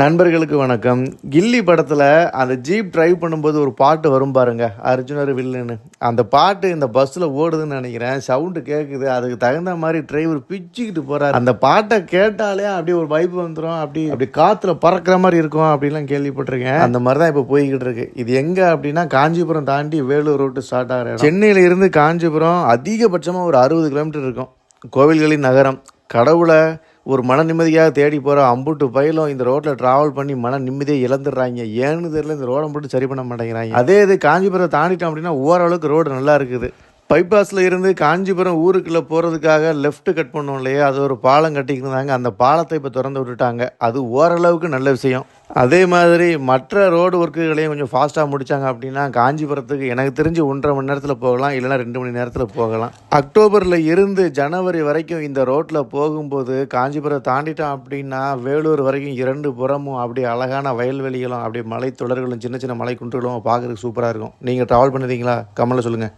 நண்பர்களுக்கு வணக்கம். கில்லி படத்தில் அந்த ஜீப் டிரைவ் பண்ணும்போது ஒரு பாட்டு வரும் பாருங்க. அர்ஜுனர் வில்லுன்னு அந்த பாட்டு இந்த பஸ்ஸில் ஓடுதுன்னு நினைக்கிறேன். சவுண்டு கேட்குது அதுக்கு தகுந்த மாதிரி டிரைவர் பிச்சுக்கிட்டு போகிறார் அந்த பாட்டை கேட்டாலே அப்படியே ஒரு வைப்பு வந்துடும் அப்படி அப்படி காற்றுல பறக்கிற மாதிரி இருக்கும் அப்படின்லாம் கேள்விப்பட்டிருக்கேன். அந்த மாதிரி தான் இப்போ போய்கிட்டு இருக்கு. இது எங்கே அப்படின்னா காஞ்சிபுரம் தாண்டி வேலூர் ரோட்டு ஸ்டார்ட் ஆகிற சென்னையில் இருந்து காஞ்சிபுரம் அதிகபட்சமாக ஒரு அறுபது கிலோமீட்டர் இருக்கும். கோவில்களின் நகரம். கடவுளை ஒரு மன நிம்மதியாக தேடி போகிற அம்புட்டு பயிலும் இந்த ரோட்டில் ட்ராவல் பண்ணி மன நிம்மதியை இழந்துடுறாங்க. ஏன்னு தெரியல இந்த ரோடை மட்டும் சரி பண்ண மாட்டேங்கிறாங்க. அதே இது காஞ்சிபுரம் தாண்டிட்டோம் அப்படின்னா ஓரளவுக்கு ரோடு நல்லா இருக்குது. பைபாஸில் இருந்து காஞ்சிபுரம் ஊருக்குள்ளே போகிறதுக்காக லெஃப்ட் கட் பண்ணோம் இல்லையா? அது ஒரு பாலம் கட்டிக்கிட்டு அந்த பாலத்தை இப்போ திறந்து விட்டுட்டாங்க. அது ஓரளவுக்கு நல்ல விஷயம். அதே மாதிரி மற்ற ரோடு ஒர்க்குகளையும் கொஞ்சம் ஃபாஸ்ட்டாக முடித்தாங்க அப்படின்னா காஞ்சிபுரத்துக்கு எனக்கு தெரிஞ்சு ஒன்றரை மணி நேரத்தில் போகலாம். இல்லைன்னா ரெண்டு மணி நேரத்தில் போகலாம். அக்டோபரில் இருந்து ஜனவரி வரைக்கும் இந்த ரோட்டில் போகும்போது காஞ்சிபுரம் தாண்டிட்டோம் அப்படின்னா வேலூர் வரைக்கும் இரண்டு புறமும் அப்படியே அழகான வயல்வெளிகளும் அப்படியே மலை தொடர்களும் சின்ன சின்ன மலை குன்றுகளும் பார்க்குறதுக்கு சூப்பராக இருக்கும். நீங்கள் ட்ராவல் பண்ணுறீங்களா கமலில் சொல்லுங்கள்